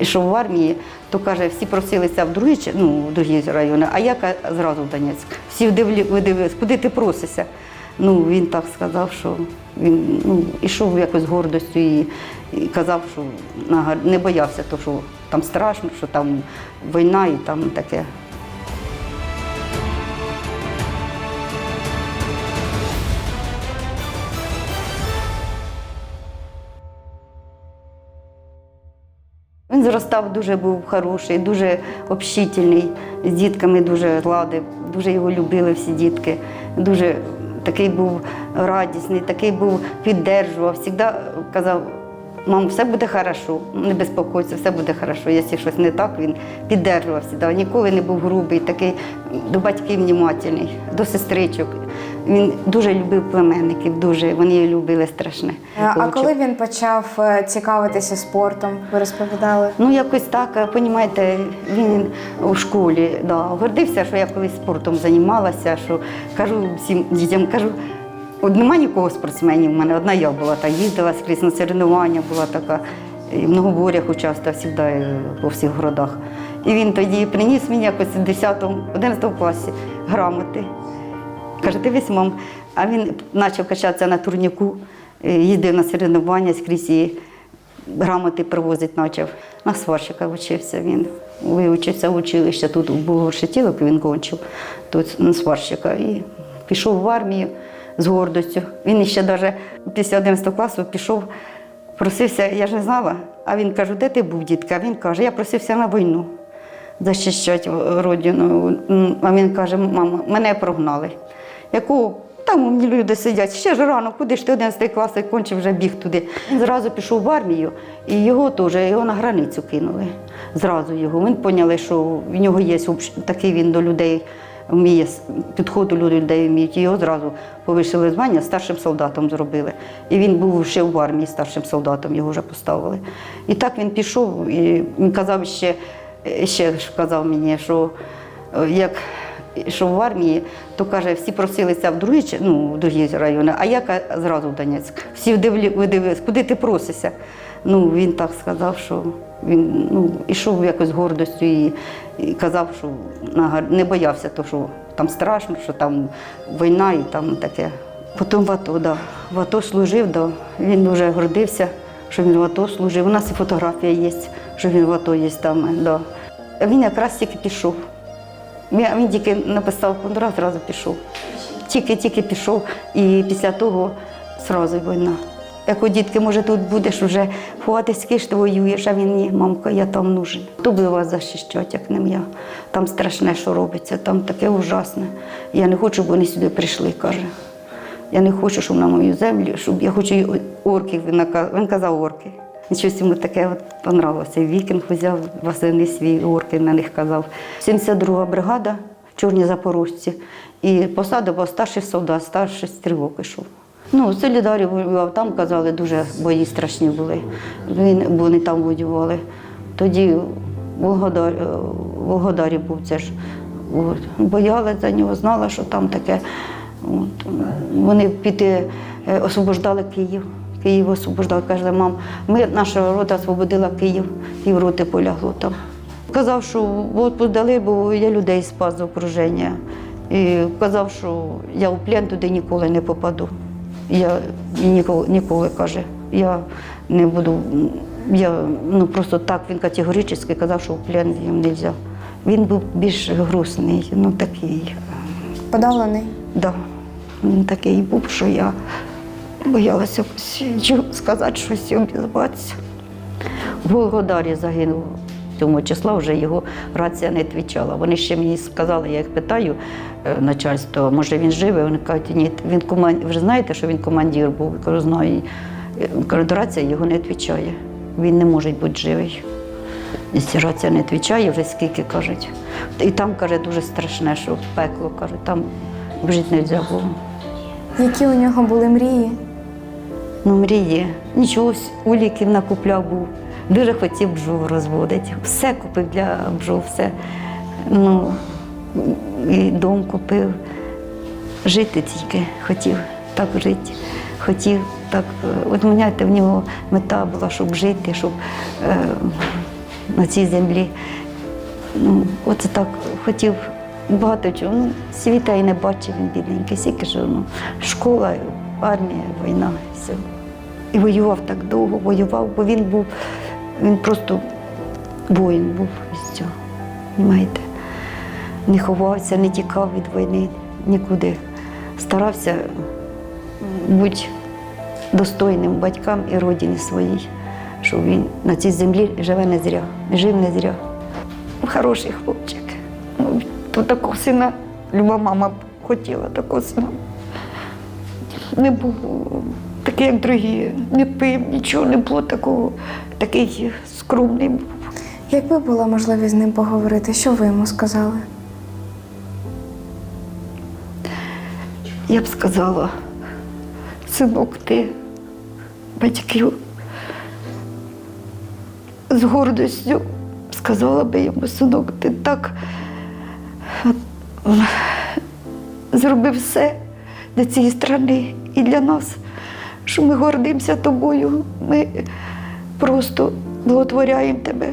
йшов в армії, то каже, всі просилися в другі, ну, в другі райони, а я зразу в Донецьк. Всі видивилися, куди ти просишся. Ну, він так сказав, що він ну, ішов якось з гордостю і, і казав, що не боявся, то, що там страшно, що там війна і там таке. Зростав, дуже був хороший, дуже общительний, з дітками дуже ладив, дуже його любили всі дітки. Дуже такий був радісний, такий був піддержував, завжди казав, мам, все буде хорошо, не безпокойся, все буде хорошо. Якщо щось не так, він піддержував завжди. Ніколи не був грубий, такий до батьків внімательний, до сестричок. Він дуже любив племенників, дуже вони любили страшне. Е, А коли він почав е, цікавитися спортом, ви розповідали? Ну, якось так, розумієте, він у школі да, гордився, що я колись спортом займалася, що кажу всім дітям, кажу, от нема нікого спортсменів, у мене одна я була, та їздила скрізь на соревнування, була така, і в многоборях участвувала завжди е, по всіх городах. І він тоді приніс мені якось в 10 11 класі грамоти. Каже, дивись, мам, а він почав качатися на турніку, е, їздив на соревнування скрізь і грамоти привозить почав. На сварщика вчився він. Вивчився училище, тут був горшитілок, він кончив, тут на сварщика. І пішов в армію з гордостю. Він ще навіть після 11 класу пішов, просився, я ж не знала, а він каже, де ти був, дітка? Він каже, я просився на війну захищати родину. А він каже, мама, мене прогнали. Яку там умні люди сидять, ще ж рано, куди ж ти 11 клас і кончив, вже біг туди. Він зразу пішов в армію, і його теж його на границю кинули. Зразу його. Він поняли, що в нього є такий він до людей. Вміє с- підход до людей вміють. Його зразу повищили звання, старшим солдатом зробили. І він був ще в армії старшим солдатом, його вже поставили. І так він пішов, і він казав ще, ще казав мені, що е, як що в армії, то каже, всі просилися в другі, ну, в другі райони, а я зразу в Донецьк. Всі видивились, куди ти просишся. Ну, він так сказав, що він ну, ішов якось з гордостю і, і казав, що не боявся, то, що там страшно, що там війна і там таке. Потім в АТО, да. в АТО служив, да. він дуже гордився, що він в АТО служив. У нас і фотографія є, що він в АТО є там. Да. Він якраз тільки пішов. Він, тільки написав контракт, зразу пішов. Тільки-тільки пішов, і після того зразу війна. Як у дітки, може, тут будеш вже ховатись, киш ти воюєш, а він ні, мамка, я там нужен. Хто буде вас захищати, як не я. Там страшне, що робиться, там таке ужасне. Я не хочу, щоб вони сюди прийшли, каже. Я не хочу, щоб на мою землю, щоб я хочу орків, він казав орки. Щось йому таке от понравилося. Вікінг взяв восени свій орки, на них казав. 72-га бригада в Чорній Запорожці. І посада була старший солдат, старший стрілок ішов. Ну, Солідарі воював, там казали, дуже бої страшні були. Він, бо вони там воювали. Тоді Волгодарі, в Волгодарі був це ж. От. Боялась за нього, знала, що там таке. От. Вони піти е, освобождали Київ. Київ освобождав, каже, мам, ми, наша рота освободила Київ, півроти полягло там. Казав, що в отпуск дали, бо я людей спас з окруження. І казав, що я у плен туди ніколи не попаду. Я ніколи, ніколи каже, я не буду. Я ну просто так він категорично казав, що в плен їм не можна. Він був більш грустний, ну такий. Подавлений. Да, він такий був, що я боялася сказати щось обізватися. В Волгодарі загинув 7 числа, вже його рація не відповідала. Вони ще мені сказали, я їх питаю, е, начальство, може він живий? Вони кажуть, ні, він команд... ви ж знаєте, що він командир був. Я кажу, знаю. І, рація його не відповідає. Він не може бути живий. Якщо рація не відповідає, вже скільки кажуть. І там, каже, дуже страшне, що пекло, каже, там жити не можна було. Які у нього були мрії? Ну, мріє. Нічого, у ліків накупляв був. Дуже хотів бджол розводити. Все купив для бджол, все. Ну, і дом купив. Жити тільки хотів так жити. Хотів так. е, От мене в нього мета була, щоб жити, щоб е, на цій землі. Ну, оце так хотів багато чого. Ну, світа і не бачив він бідненький, стільки що ну, школа, армія, війна, все. І воював так довго, воював, бо він був, він просто воїн був із цього. Не ховався, не тікав від війни нікуди. Старався бути достойним батькам і родині своїй, що він на цій землі живе не зря, жив не зря. Хороший хлопчик. Ну, то такого сина люба мама хотіла такого сина. Не було такий, як другі, не пив, нічого не було такого. Такий скромний був. Якби була можливість з ним поговорити, що ви йому сказали? Я б сказала, синок, ти батьків з гордістю сказала би йому, синок, ти так е, зробив все для цієї країни і для нас, що ми гордимося тобою. Ми просто благотворяємо тебе.